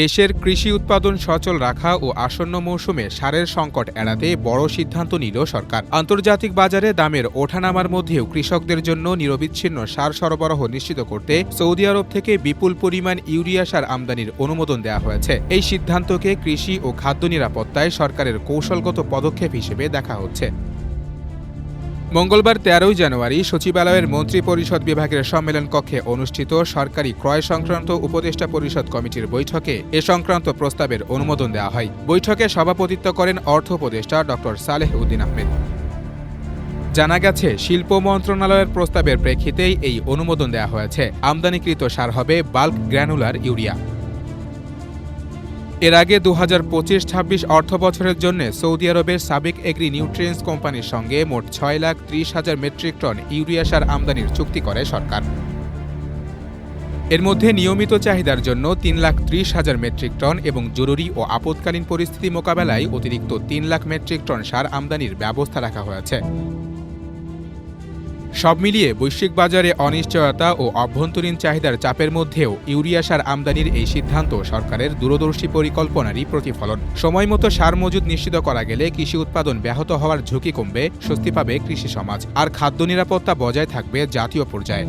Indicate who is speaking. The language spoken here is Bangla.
Speaker 1: দেশের কৃষি উৎপাদন সচল রাখা ও আসন্ন মৌসুমে সারের সংকট এড়াতে বড় সিদ্ধান্ত নিল সরকার। আন্তর্জাতিক বাজারে দামের ওঠানামার মধ্যেও কৃষকদের জন্য নিরবিচ্ছিন্ন সার সরবরাহ নিশ্চিত করতে সৌদি আরব থেকে বিপুল পরিমাণ ইউরিয়া সার আমদানির অনুমোদন দেওয়া হয়েছে। এই সিদ্ধান্তকে কৃষি ও খাদ্য নিরাপত্তায় সরকারের কৌশলগত পদক্ষেপ হিসেবে দেখা হচ্ছে। মঙ্গলবার তেরোই জানুয়ারি সচিবালয়ের মন্ত্রী পরিষদ বিভাগের সম্মেলন কক্ষে অনুষ্ঠিত সরকারি ক্রয় সংক্রান্ত উপদেষ্টা পরিষদ কমিটির বৈঠকে এ সংক্রান্ত প্রস্তাবের অনুমোদন দেওয়া হয়। বৈঠকে সভাপতিত্ব করেন অর্থ উপদেষ্টা ড. সালেহ উদ্দিন আহমেদ। জানা গেছে, শিল্প মন্ত্রণালয়ের প্রস্তাবের প্রেক্ষিতেই এই অনুমোদন দেওয়া হয়েছে। আমদানিকৃত সার হবে বাল্ক গ্র্যানুলার ইউরিয়া। এর আগে দু হাজার পঁচিশ ছাব্বিশ অর্থ বছরের জন্য সৌদি আরবের সাবেক এগ্রি নিউট্রিয়েন্টস কোম্পানির সঙ্গে মোট ছয় লাখ ত্রিশ হাজার মেট্রিক টন ইউরিয়া সার আমদানির চুক্তি করে সরকার। এর মধ্যে নিয়মিত চাহিদার জন্য তিন লাখ ত্রিশ হাজার মেট্রিক টন এবং জরুরি ও আপৎকালীন পরিস্থিতি মোকাবেলায় অতিরিক্ত তিন লাখ মেট্রিক টন সার আমদানির ব্যবস্থা রাখা হয়েছে। সব মিলিয়ে বৈশ্বিক বাজারে অনিশ্চয়তা ও অভ্যন্তরীণ চাহিদার চাপের মধ্যেও ইউরিয়া সার আমদানির এই সিদ্ধান্ত সরকারের দূরদর্শী পরিকল্পনারই প্রতিফলন। সময়মতো সার মজুদ নিশ্চিত করা গেলে কৃষি উৎপাদন ব্যাহত হওয়ার ঝুঁকি কমবে, স্বস্তি পাবে কৃষি সমাজ। আর খাদ্য নিরাপত্তা বজায় থাকবে জাতীয় পর্যায়ে।